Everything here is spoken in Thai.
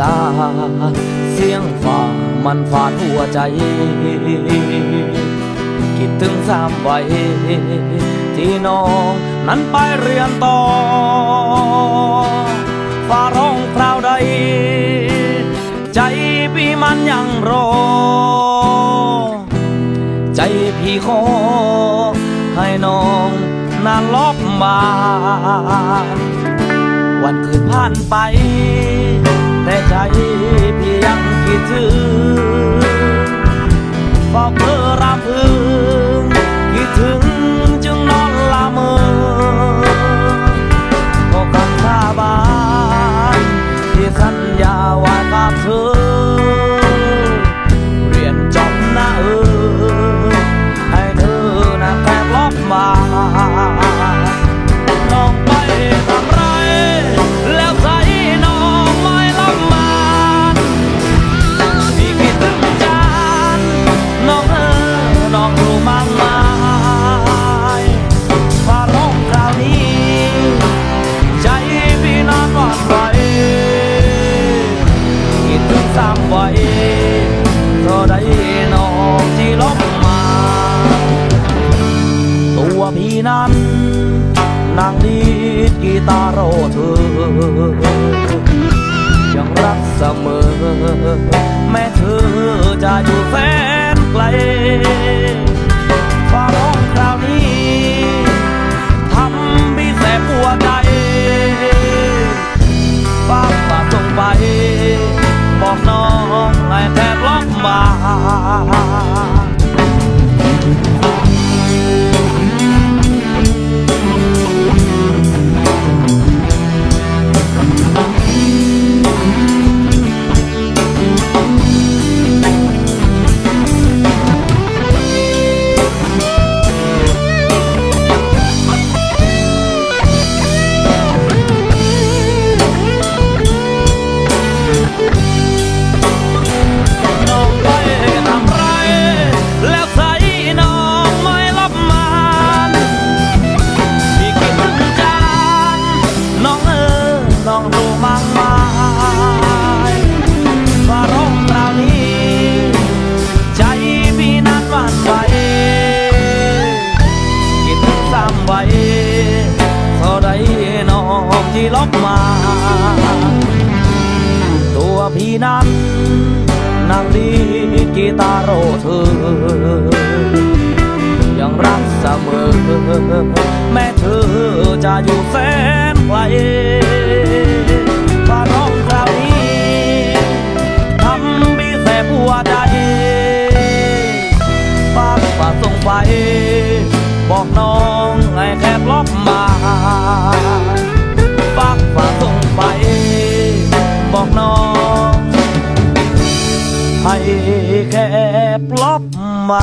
ตา เสียงฝ่ามันฝาดหัวใจ คิดถึงสามวัยที่น้องนั้นไปเรียนต่อฟ้าร้องคราวใด ใจพี่มันยังรอ ใจพี่ขอให้น้องนานลบมาวันคืนผ่านไป ไนั่นั้นนั่งดีดกีตาร์โรเธอ ยังรักเสมอ แม้เธอจะอยู่แสนไกล กีตาร์โรเธอ ยังรักเสมอ แม้เธอจะอยู่แสนไกลฟาร้องคราวนี้ทำพี่แสบหัวใจฝากฝากส่งไป บอกน้องให้แคบล็อก ปลอบมา